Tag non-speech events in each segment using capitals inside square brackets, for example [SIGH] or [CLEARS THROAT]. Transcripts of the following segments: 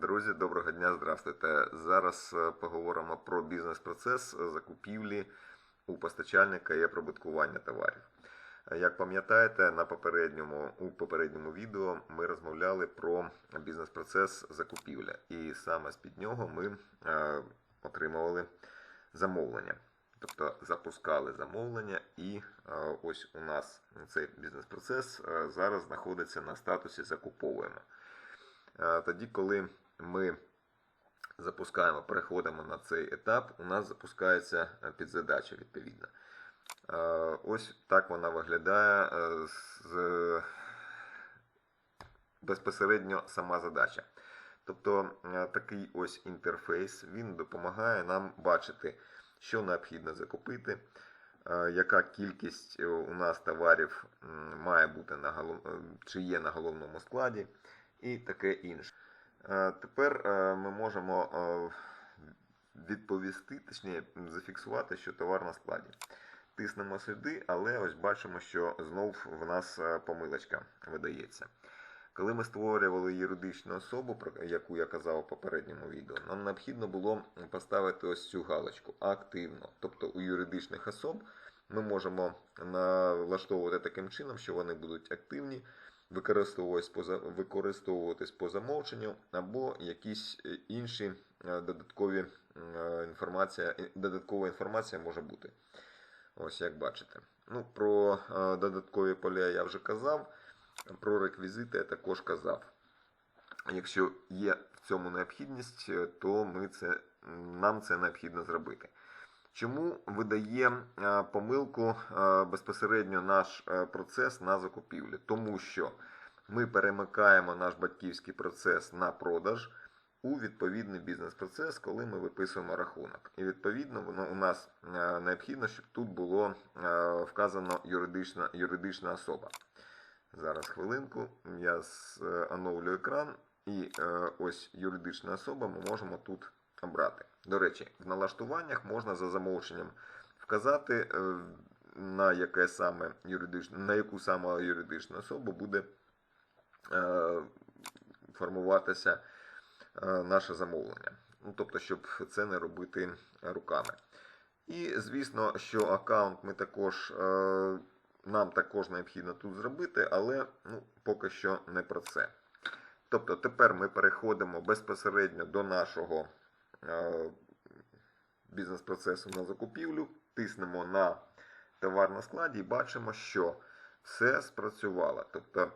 Друзі, доброго дня, здравствуйте. Зараз е, поговоримо про бізнес-процес закупівлі у постачальника і оприбуткування товарів. Е, Як пам'ятаєте, на попередньому, у попередньому відео ми розмовляли про бізнес-процес закупівля, і саме з-під нього ми е, отримували замовлення. Тобто запускали замовлення, і е, ось у нас цей бізнес-процес е, зараз знаходиться на статусі закуповуємо. Тоді, коли ми запускаємо, переходимо на цей етап, у нас запускається е, підзадача відповідно. Е, Ось так вона виглядає е, з безпосередньо сама задача. Тобто такий ось інтерфейс він допомагає нам бачити, що необхідно закупити, яка кількість у нас товарів має бути на чи є на головному складі, і таке інше. Е, Тепер е, ми можемо е, відповісти, точніше зафіксувати, що товар на складі. Тиснемо сюди, але ось бачимо, що знов в нас помилочка видається. Коли ми створювали юридичну особу, про яку я казав у попередньому відео, нам необхідно було поставити ось цю галочку активно. Тобто у юридичних особ ми можемо налаштовувати таким чином, що вони будуть активні, використовуватись по, замовченню, або якісь е, інші е, додаткові е, інформація, додаткова інформація може бути. Ось як бачите. Ну, про додаткові поля я вже казав. Про реквізити я також казав. Якщо є в цьому необхідність, то ми це, нам це необхідно зробити. Чому видає е, помилку е, безпосередньо наш е, процес на закупівлю? Тому що ми перемикаємо наш батьківський процес на продаж у відповідний бізнес-процес, коли ми виписуємо рахунок. І відповідно воно у нас необхідно, щоб тут було вказано юридична, юридична особа. Зараз хвилинку, я оновлю екран, і ось юридична особа ми можемо тут обрати. До речі, в налаштуваннях можна за замовченням вказати, е, на, яке саме юридичне, на яку саме юридичну особу буде е, формуватися е, наше замовлення. Ну, тобто, щоб це не робити руками. І звісно, що аккаунт ми також, нам також необхідно тут зробити, але ну, поки що не про це. Тобто тепер ми переходимо безпосередньо до нашого бізнес-процесу на закупівлю, тиснемо на товар на складі і бачимо, що все спрацювало. Тобто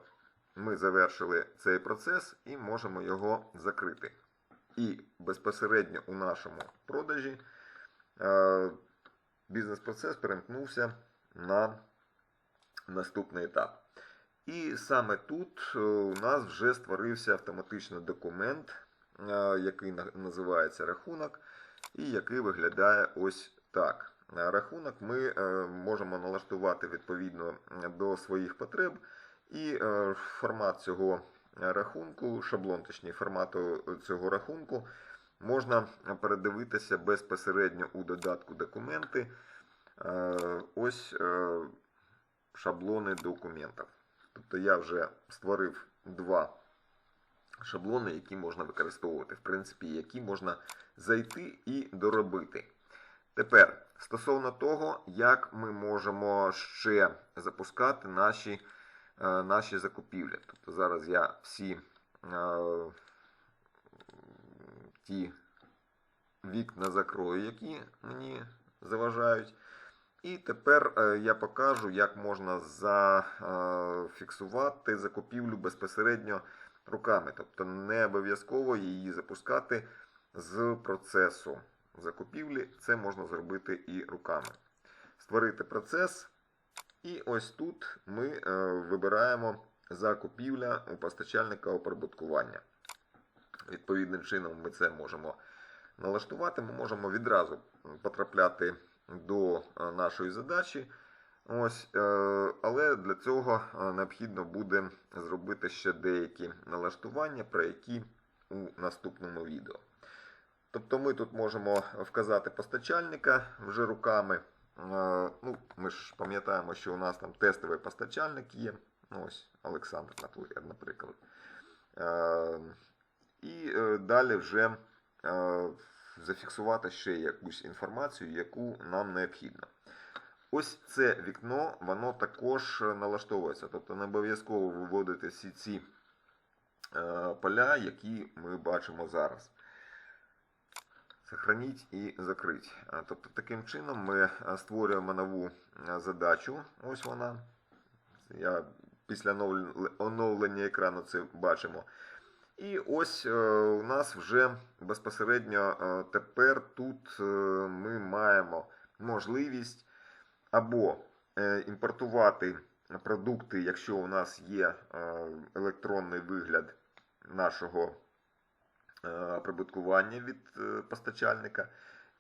ми завершили цей процес і можемо його закрити. І безпосередньо у нашому продажі е, бізнес-процес перемкнувся на наступний етап. І саме тут е, у нас вже створився автоматичний документ, е, який називається рахунок, і який виглядає ось так. Е, Рахунок ми е, можемо налаштувати відповідно до своїх потреб, і е, формат цього рахунку, шаблон точніше формату цього рахунку, можна передивитися безпосередньо у додатку документи. Е, Ось е, шаблони документів. Тобто я вже створив два шаблони, які можна використовувати, в принципі, які можна зайти і доробити. Тепер, стосовно того, як ми можемо ще запускати наші, е, наші закупівлі. Тобто зараз я всі е, ті вікна закрою, які мені заважають. І тепер е, я покажу, як можна зафіксувати закупівлю безпосередньо руками. Тобто не обов'язково її запускати з процесу закупівлі. Це можна зробити і руками. Створити процес. І ось тут ми е, вибираємо закупівля у постачальника оприбуткування. Відповідним чином ми це можемо налаштувати. Ми можемо відразу потрапляти до е, нашої задачі. Ось, е, але для цього е, необхідно буде зробити ще деякі налаштування, про які у наступному відео. Тобто ми тут можемо вказати постачальника вже руками. Е, Ну, ми ж пам'ятаємо, що у нас там тестовий постачальник є. Ну, ось Олександр, наприклад. Е, і далі вже зафіксувати ще якусь інформацію, яку нам необхідно. Ось це вікно, воно також налаштовується, тобто не обов'язково виводити всі ці е, поля, які ми бачимо зараз. Сохраніть і закрить. Тобто таким чином ми створюємо нову задачу. Ось вона. Я після оновлення- екрану це бачимо. І ось е, у нас вже безпосередньо е, тепер тут е, ми маємо можливість або е, імпортувати продукти, якщо у нас є е, електронний вигляд нашого е, прибуткування від постачальника.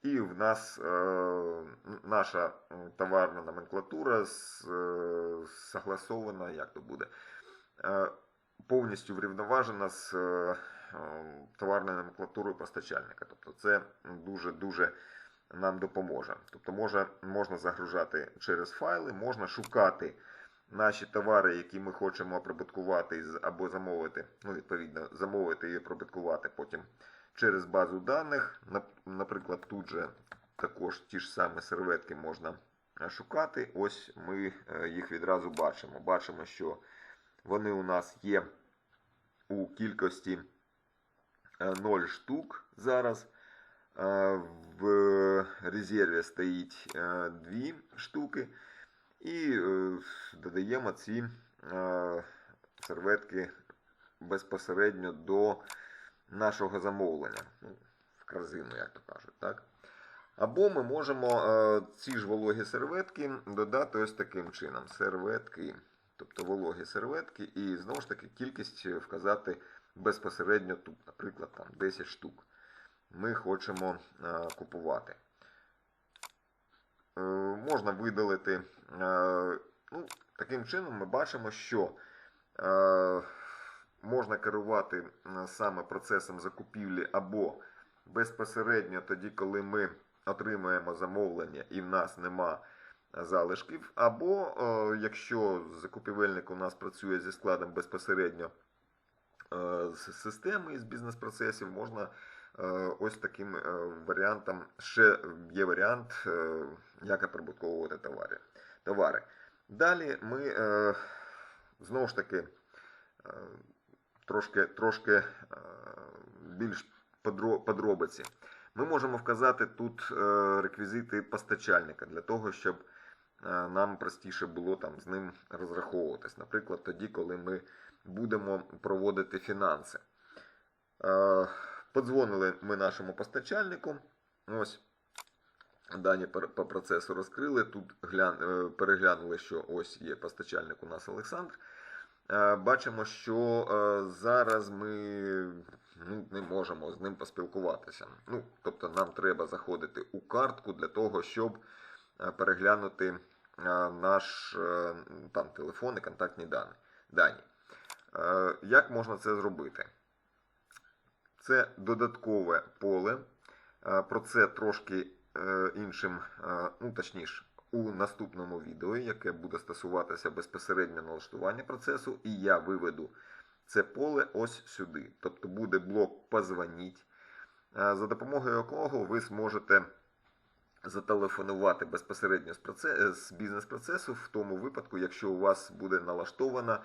І в нас наша товарна номенклатура согласована, як то буде, повністю врівноважена з товарною номенклатурою постачальника. Тобто це дуже-дуже нам допоможе. Тобто може, можна загружати через файли, можна шукати наші товари, які ми хочемо оприбуткувати або замовити, ну, відповідно, замовити і оприбуткувати потім через базу даних. Наприклад, тут же також ті ж самі серветки можна е, шукати. Ось ми е, їх відразу бачимо. Бачимо, що вони у нас є у кількості 0 штук зараз. В резерві стоїть 2 штуки. І е, додаємо ці серветки безпосередньо до нашого замовлення. Ну, в корзину, як то кажуть. Так? Або ми можемо е, ці ж вологі серветки додати ось таким чином. Серветки, тобто вологі серветки, і знову ж таки кількість вказати безпосередньо тут, наприклад, там 10 штук. Ми хочемо е, купувати. Е, можна видалити. е, Ну, таким чином ми бачимо, що можна керувати саме процесом закупівлі або безпосередньо тоді, коли ми отримуємо замовлення і в нас нема залишків, або якщо закупівельник у нас працює зі складом безпосередньо з системи із бізнес-процесів, можна ось таким е, варіантом. Ще є варіант, е, як оприбутковувати товари. товари. Далі ми е, знову ж таки е, трошки, трошки е, більш подробиці. Ми можемо вказати тут е, реквізити постачальника для того, щоб е, нам простіше було там з ним розраховуватись. Наприклад, тоді, коли ми будемо проводити фінанси. Подзвонили ми нашому постачальнику. Ось дані по процесу розкрили. Тут глян, е, переглянули, що ось є постачальник у нас Олександр. Е, Бачимо, що е, зараз ми ну, не можемо з ним поспілкуватися. Ну, тобто нам треба заходити у картку для того, щоб переглянути наш там, телефон і контактні дані. Як можна це зробити? Це додаткове поле. Про це трошки е, іншим, ну точніше, у наступному відео, яке буде стосуватися безпосередньо налаштування процесу, і я виведу це поле ось сюди. Тобто буде блок Позвоніть, за допомогою якого ви зможете зателефонувати безпосередньо з, бізнес-процесу в тому випадку, якщо у вас буде налаштована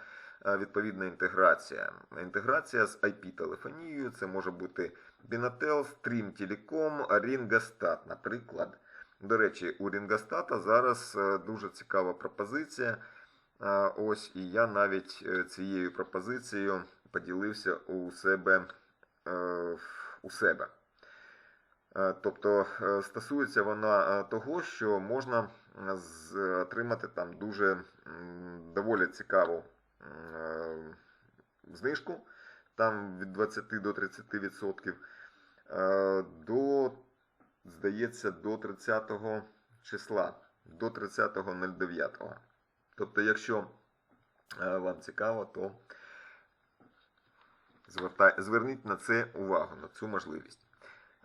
відповідна інтеграція. Інтеграція з IP-телефонією, це може бути Binatel, Stream Telecom, Ringastat, наприклад. До речі, у Ringastat зараз е, дуже цікава пропозиція. Ось, і я навіть е, цією пропозицією поділився у себе. е, У себе. Тобто стосується вона того, що можна отримати там дуже доволі цікаву знижку, там від 20 до 30%, е, до, здається, до 30 числа, до 30.09. Тобто, якщо е, вам цікаво, то звертай, зверніть на це увагу, на цю можливість.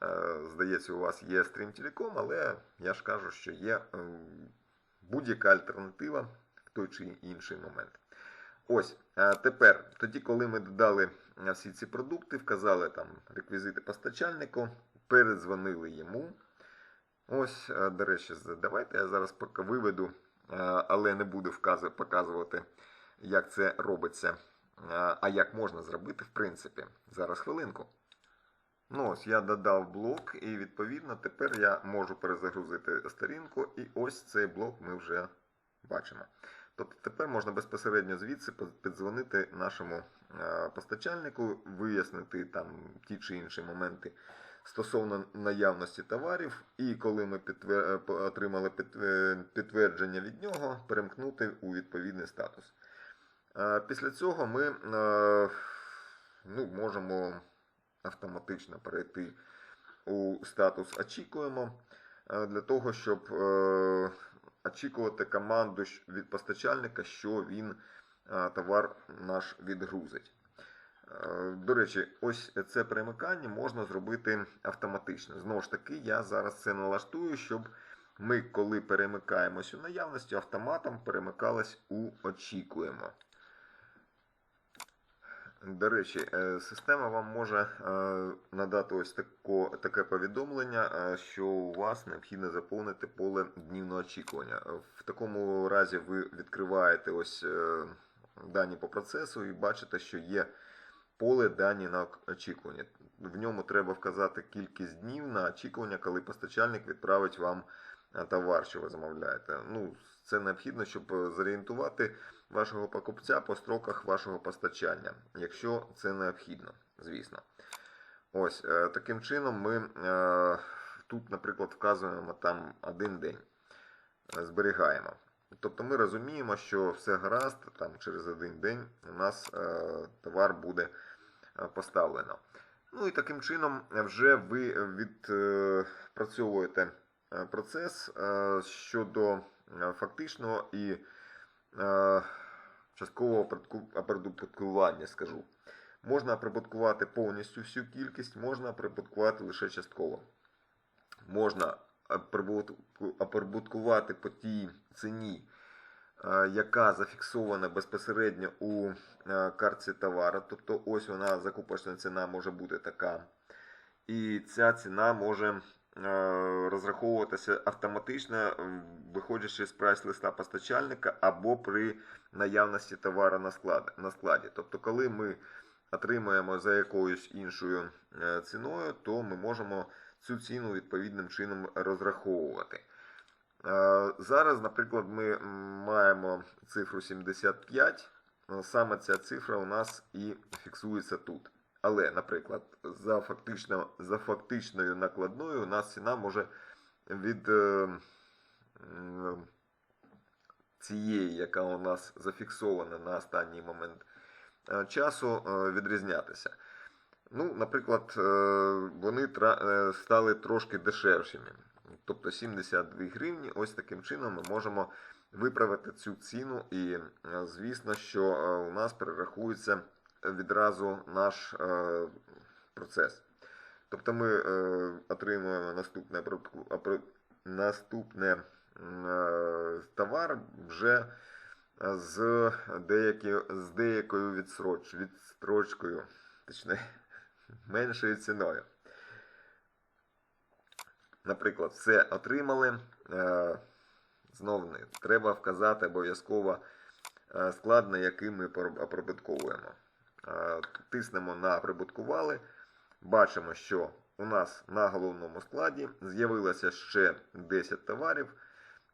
Е, Здається, у вас є Stream Telecom, але я ж кажу, що є ем, будь-яка альтернатива в той чи інший момент. Ось, е, тепер, тоді, коли ми додали е, всі ці продукти, вказали там реквізити постачальнику, передзвонили йому. Ось, е, до речі, давайте я зараз поки виведу, але не буду показувати, як це робиться, а як можна зробити, в принципі. Зараз хвилинку. Ну ось я додав блок, і відповідно тепер я можу перезагрузити сторінку, і ось цей блок ми вже бачимо. Тобто тепер можна безпосередньо звідси піддзвонити нашому е, постачальнику, вияснити там ті чи інші моменти стосовно наявності товарів, і коли ми підтвер... е, отримали е, підтвердження від нього, перемкнути у відповідний статус. Після цього ми ну, можемо автоматично перейти у статус очікуємо для того, щоб очікувати команду від постачальника, що він е, товар наш відгрузить. Е, До речі, ось це перемикання можна зробити автоматично. Знову ж таки, я зараз це налаштую, щоб ми, коли перемикаємось у наявності, автоматом перемикалось у очікуємо. До речі, е, система вам може е, надати ось тако, таке повідомлення, е, що у вас необхідно заповнити поле днівного очікування. В такому разі ви відкриваєте ось дані по процесу і бачите, що є поле дані на очікування. В ньому треба вказати кількість днів на очікування, коли постачальник відправить вам товар, що ви замовляєте. Ну, це необхідно, щоб зорієнтувати вашого покупця по строках вашого постачання, якщо це необхідно, звісно. Ось е, таким чином ми е, тут, наприклад, вказуємо там один день, е, зберігаємо. Тобто ми розуміємо, що все гаразд, там через один день у нас товар буде поставлено. Ну і таким чином вже ви відпрацьовуєте процес щодо фактичного і часткового оприбуткування, скажу. Можна оприбуткувати повністю всю кількість, можна оприбуткувати лише частково. Можна оприбуткувати по тій ціні, е, яка зафіксована безпосередньо у е, картці товару. Тобто ось вона закупочна ціна може бути така. І ця ціна може е, розраховуватися автоматично, виходячи з прайс-листа постачальника або при наявності товару на складі. Тобто, коли ми отримуємо за якоюсь іншою е, ціною, то ми можемо цю ціну відповідним чином розраховувати. Е, Зараз, наприклад, ми маємо цифру 75. Е, Саме ця цифра у нас і фіксується тут. Але, наприклад, за, фактично, за фактичною накладною у нас ціна може від е, м, цієї, яка у нас зафіксована на останній момент е, часу, е, відрізнятися. Ну, наприклад, е, вони тра- е, стали трошки дешевшими. Тобто 72 гривні. Ось таким чином ми можемо виправити цю ціну. І е, звісно, що е, у нас перерахується відразу наш е, процес. Тобто ми е, отримуємо наступне, наступне е, товар вже з, деякі, з деякою відсроч, відстрочкою, точніше, [LAUGHS] меншою ціною. Наприклад, все отримали. Знову треба вказати обов'язково склад, на який ми. Е, Тиснемо на прибуткували. Бачимо, що у нас на головному складі з'явилося ще 10 товарів,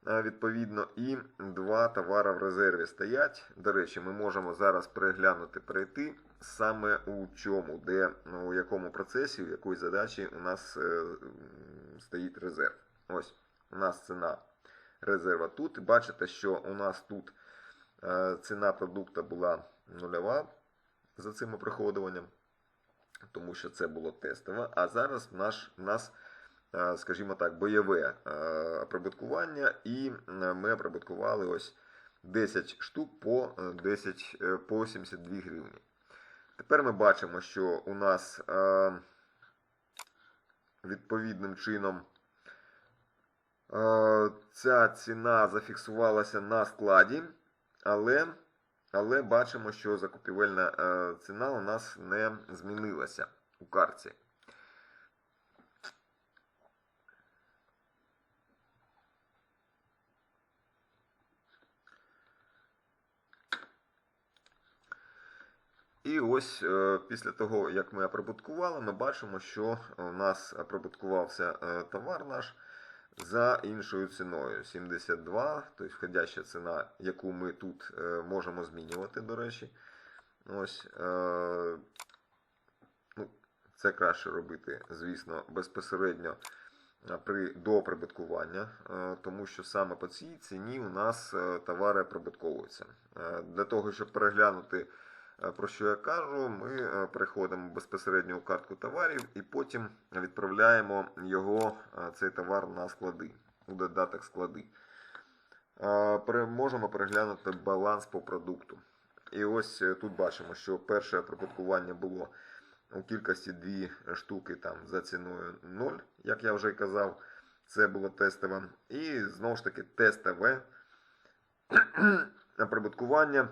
е, відповідно, і 2 товари в резерві стоять. До речі, ми можемо зараз переглянути, перейти саме у чому, де, ну, у якому процесі, у якої задачі у нас е, стоїть резерв. Ось, у нас ціна резерва тут. Бачите, що у нас тут е, ціна продукту була нульова за цим оприходуванням, тому що це було тестове. А зараз наш, у нас, е, скажімо так, бойове е, оприбуткування, і е, ми оприбуткували ось 10 штук по, е, 10, е, по 72 гривні. Тепер ми бачимо, що у нас відповідним чином ця ціна зафіксувалася на складі, але але бачимо, що закупівельна е, ціна у нас не змінилася у картці. І ось е, після того, як ми оприбуткували, ми бачимо, що у нас оприбуткувався е, товар наш за іншою ціною 72, тобто входяща ціна, яку ми тут е, можемо змінювати, до речі. Ось, е, ну, це краще робити, звісно, безпосередньо е, при до прибуткування, е, тому що саме по цій ціні у нас е, товари прибутковуються. Е, Для того, щоб переглянути, про що я кажу, ми е, переходимо безпосередньо у картку товарів і потім відправляємо його, е, цей товар на склади, у додаток склади. Е, Можемо переглянути баланс по продукту. І ось е, тут бачимо, що перше прибуткування було у кількості 2 штуки там за ціною 0, як я вже казав, це було тестове. І знову ж таки тестове [CLEARS THROAT] прибуткування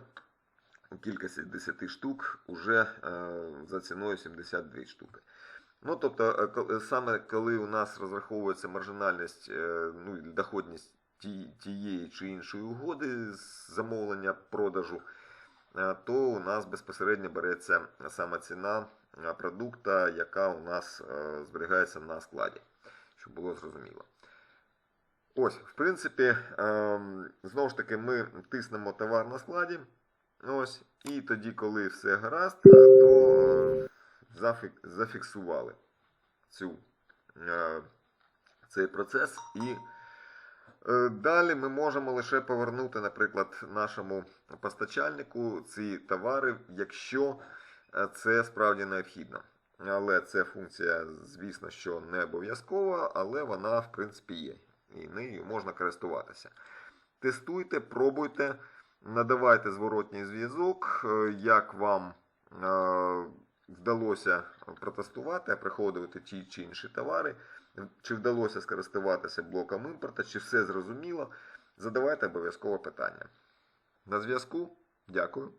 у кількості 10 штук уже е, за ціною 72 штуки. Ну, тобто, е, саме коли у нас розраховується маржинальність, е, ну, доходність тієї чи іншої угоди з замовлення продажу, е, то у нас безпосередньо береться саме ціна е, продукта, яка у нас е, зберігається на складі, щоб було зрозуміло. Ось, в принципі, ем, знову ж таки, ми тиснемо товар на складі. Ось, і тоді, коли все гаразд, е, то е, зафіксували цю, е, цей процес. І далі ми можемо лише повернути, наприклад, нашому постачальнику ці товари, якщо це справді необхідно. Але це функція, звісно, що не обов'язкова, але вона, в принципі, є. І нею можна користуватися. Тестуйте, пробуйте, надавайте зворотній зв'язок, е, як вам е, вдалося протестувати, приходувати ті чи інші товари, чи вдалося скористуватися блоком імпорта, чи все зрозуміло. Задавайте обов'язково питання. На зв'язку. Дякую.